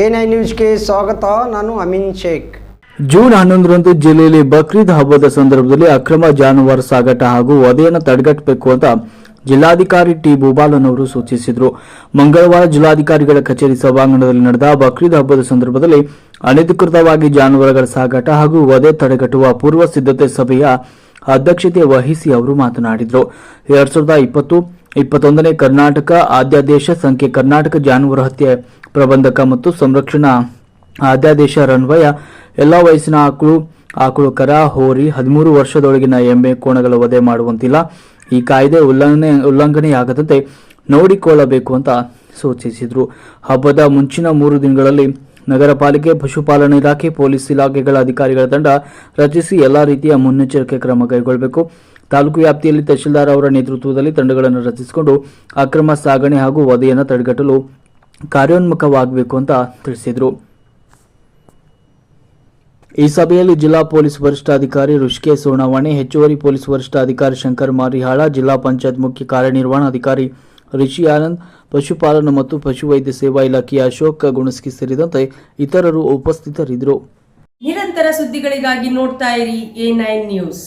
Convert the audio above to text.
N I ನ್ಯೂಸ್ಗೆ ಸ್ವಾಗತ. ನಾನು ಅಮೀನ್ ಶೇಖ್. ಜೂನ್ ಹನ್ನೊಂದರಂದು ಜಿಲ್ಲೆಯಲ್ಲಿ ಬಕ್ರೀದ್ ಹಬ್ಬದ ಸಂದರ್ಭದಲ್ಲಿ ಅಕ್ರಮ ಜಾನುವಾರು ಸಾಗಾಟ ಹಾಗೂ ವಧೆಯನ್ನು ತಡೆಗಟ್ಟಬೇಕು ಅಂತ ಜಿಲ್ಲಾಧಿಕಾರಿ ಟಿ ಭೂಬಾಲನ್ ಅವರು ಸೂಚಿಸಿದರು. ಮಂಗಳವಾರ ಜಿಲ್ಲಾಧಿಕಾರಿಗಳ ಕಚೇರಿ ಸಭಾಂಗಣದಲ್ಲಿ ನಡೆದ ಬಕ್ರೀದ್ ಹಬ್ಬದ ಸಂದರ್ಭದಲ್ಲಿ ಅನಧಿಕೃತವಾಗಿ ಜಾನುವಾರುಗಳ ಸಾಗಾಟ ಹಾಗೂ ವಧೆ ತಡೆಗಟ್ಟುವ ಪೂರ್ವ ಸಿದ್ಧತೆ ಸಭೆಯ ಅಧ್ಯಕ್ಷತೆ ವಹಿಸಿ ಅವರು ಮಾತನಾಡಿದರು. ಎರಡ್ ಸಾವಿರದ ಇಪ್ಪತ್ತು ಇಪ್ಪತ್ತೊಂದನೇ ಕರ್ನಾಟಕ ಆದ್ಯಾದೇಶ ಸಂಖ್ಯೆ ಕರ್ನಾಟಕ ಜಾನುವಾರು ಹತ್ಯೆ ಪ್ರಬಂಧಕ ಮತ್ತು ಸಂರಕ್ಷಣಾ ಆದ್ಯಾದೇಶ ರನ್ವಯ ಎಲ್ಲ ವಯಸ್ಸಿನ ಆಕಳು ಆಕಳು ಕರ ಹೋರಿ, ಹದಿಮೂರು ವರ್ಷದೊಳಗಿನ ಎಮ್ಮೆ ಕೋಣಗಳ ವಧೆ ಮಾಡುವಂತಿಲ್ಲ. ಈ ಕಾಯ್ದೆ ಉಲ್ಲಂಘನೆ, ಉಲ್ಲಂಘನೆಯಾಗದಂತೆ ನೋಡಿಕೊಳ್ಳಬೇಕು ಅಂತ ಸೂಚಿಸಿದರು. ಹಬ್ಬದ ಮುಂಚಿನ ಮೂರು ದಿನಗಳಲ್ಲಿ ನಗರ ಪಾಲಿಕೆ ಪಶುಪಾಲನಾ ಇಲಾಖೆ, ಪೊಲೀಸ್ ಇಲಾಖೆಗಳ ಅಧಿಕಾರಿಗಳ ತಂಡ ರಚಿಸಿ ಎಲ್ಲಾ ರೀತಿಯ ಮುನ್ನೆಚ್ಚರಿಕೆ ಕ್ರಮ ಕೈಗೊಳ್ಳಬೇಕು. ತಾಲೂಕು ವ್ಯಾಪ್ತಿಯಲ್ಲಿ ತಹಶೀಲ್ದಾರ್ ಅವರ ನೇತೃತ್ವದಲ್ಲಿ ತಂಡಗಳನ್ನು ರಚಿಸಿಕೊಂಡು ಅಕ್ರಮ ಸಾಗಣೆ ಹಾಗೂ ವಧೆಯನ್ನು ತಡೆಗಟ್ಟಲು ಕಾರ್ಯೋನ್ಮುಖವಾಗಬೇಕು ಅಂತ ತಿಳಿಸಿದರು. ಈ ಸಭೆಯಲ್ಲಿ ಜಿಲ್ಲಾ ಪೊಲೀಸ್ ವರಿಷ್ಠಾಧಿಕಾರಿ ಋಷಿಕೆ ಸೋಣವಾಣಿ ಹೆಚ್ಚುವರಿ ಪೊಲೀಸ್ ವರಿಷ್ಠಾಧಿಕಾರಿ ಶಂಕರ್ ಮಾರಿಹಾಳ, ಜಿಲ್ಲಾ ಪಂಚಾಯತ್ ಮುಖ್ಯ ಕಾರ್ಯನಿರ್ವಹಣಾಧಿಕಾರಿ ಋಷಿ ಆನಂದ್, ಪಶುಪಾಲನೆ ಮತ್ತು ಪಶುವೈದ್ಯ ಸೇವಾ ಇಲಾಖೆಯ ಅಶೋಕ್ ಗುಣಸ್ಕಿ ಸೇರಿದಂತೆ ಇತರರು ಉಪಸ್ಥಿತರಿದ್ದರು. ನಿರಂತರ ಸುದ್ದಿಗಳಿಗಾಗಿ ನೋಡ್ತಾ ಇರಿ ಎ ನೈನ್ ನ್ಯೂಸ್.